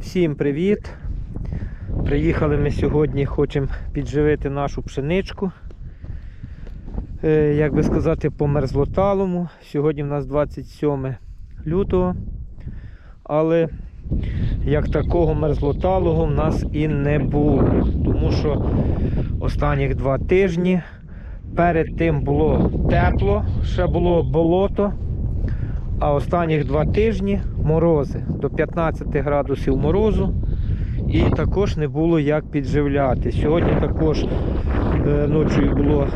Всім привіт! Приїхали ми сьогодні, хочемо підживити нашу пшеничку. Е, Як би сказати, по мерзлоталому. Сьогодні в нас 27 лютого. Але як такого мерзлоталого в нас і не було. Тому що останніх два тижні перед тим було тепло, ще було болото. А останніх два тижні морози до 15 градусів морозу. І також не було як підживляти. Сьогодні також е, ночі було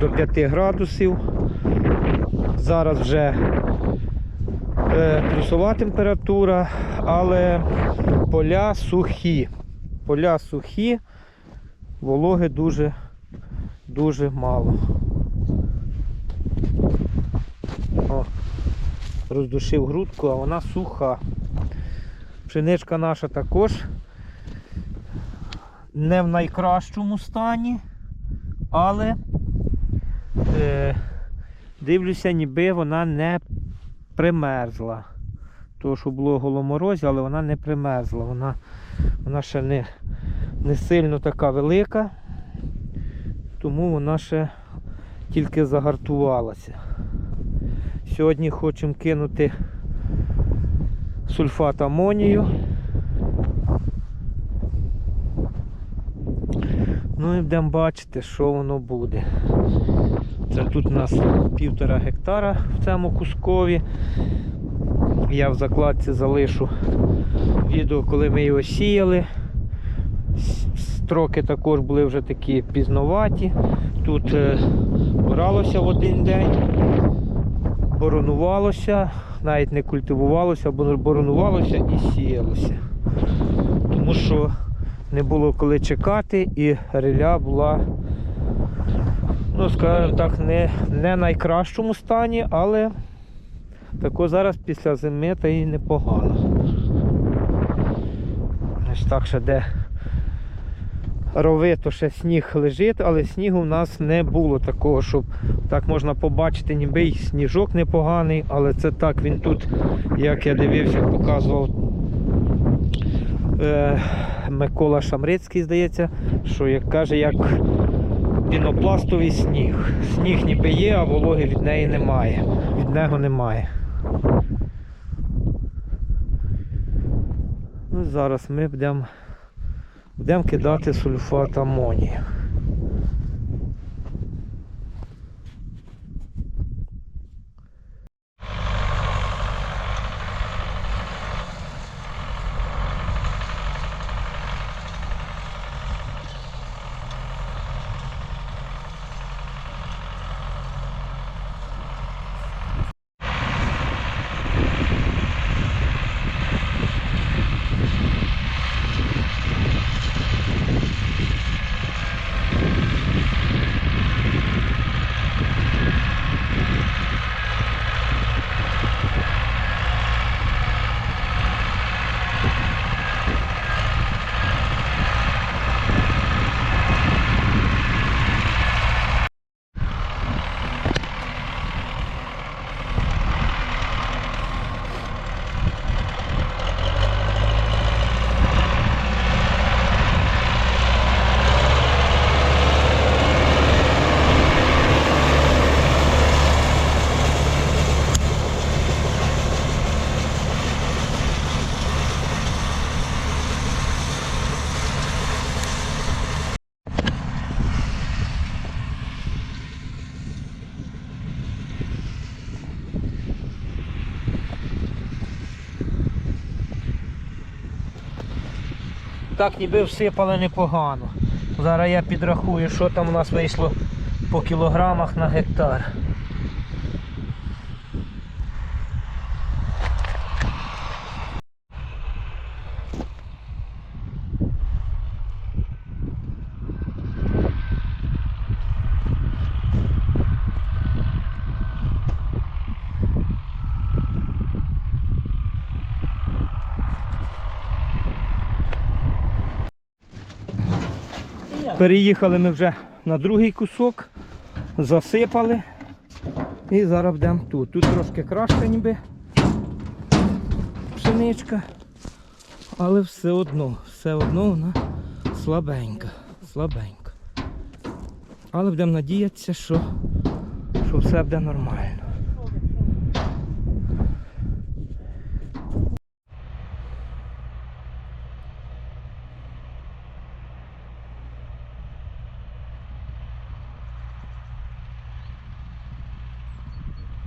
до 5 градусів. Зараз вже е, плюсова температура, але поля сухі. Поля сухі, вологи дуже, дуже мало. Роздушив грудку, а вона суха. Пшеничка наша також не в найкращому стані, але е, дивлюся, ніби вона не примерзла. То, що було голоморозі, але вона не примерзла. Вона, вона ще не, не сильно така велика, тому вона ще тільки загартувалася. Сьогодні хочемо кинути сульфат амонію. Ну і будемо бачити, що воно буде. Це тут у нас півтора гектара в цьому кускові. Я в закладці залишу відео, коли ми його сіяли. Строки також були вже такі пізноваті. Тут е, оралося в один день боронувалося, навіть не культивувалося, бо боронувалося і сіялося. Тому що не було коли чекати і реля була, ну скажімо так, не, не найкращому стані, але тако зараз після зими та й непогано. Ось так ще де рови, то ще сніг лежить, але снігу в нас не було такого, щоб так можна побачити, ніби й сніжок непоганий, але це так він тут, як я дивився, показував е, Микола Шамрицький, здається, що як каже, як пінопластовий сніг. Сніг ніби є, а вологи від неї немає. Від нього немає. Ну, зараз ми будемо будемо кидати сульфат амонію. Так ніби всипали непогано. Зараз я підрахую, що там у нас вийшло по кілограмах на гектар. Переїхали ми вже на другий кусок, засипали і зараз будемо тут. Тут трошки краще ніби пшеничка, Але все одно, все одно вона слабенька, слабенька. Але будемо надіятися, що, що все буде нормально.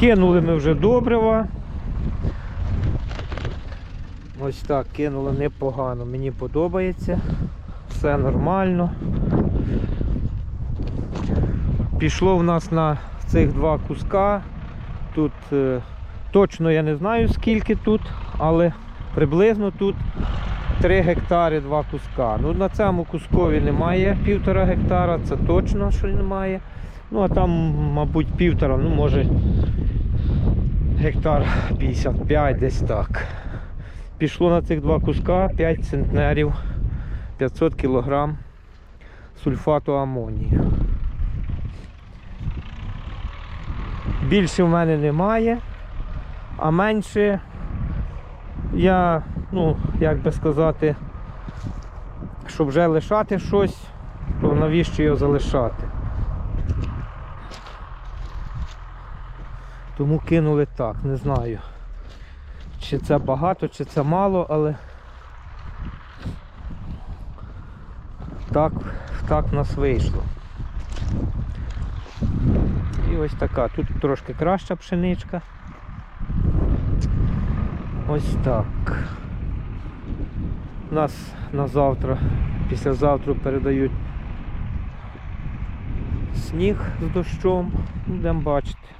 Кинули ми вже добрива. Ось так, кинули непогано. Мені подобається. Все нормально. Пішло в нас на цих два куска. Тут е, точно я не знаю скільки тут, але приблизно тут 3 гектари два куска. Ну на цьому кускові немає півтора гектара, це точно, що немає. Ну а там, мабуть, півтора, ну може гектар 55, десь так. Пішло на цих два куска 5 центнерів 500 кг сульфату амонію. Більше в мене немає, а менше я, ну, як би сказати, щоб вже лишати щось, то навіщо його залишати? Тому кинули так, не знаю. Чи це багато, чи це мало, але так, так в нас вийшло. І ось така. Тут трошки краща пшеничка. Ось так. Нас на завтра, післязавтра передають сніг з дощом. Будемо бачити.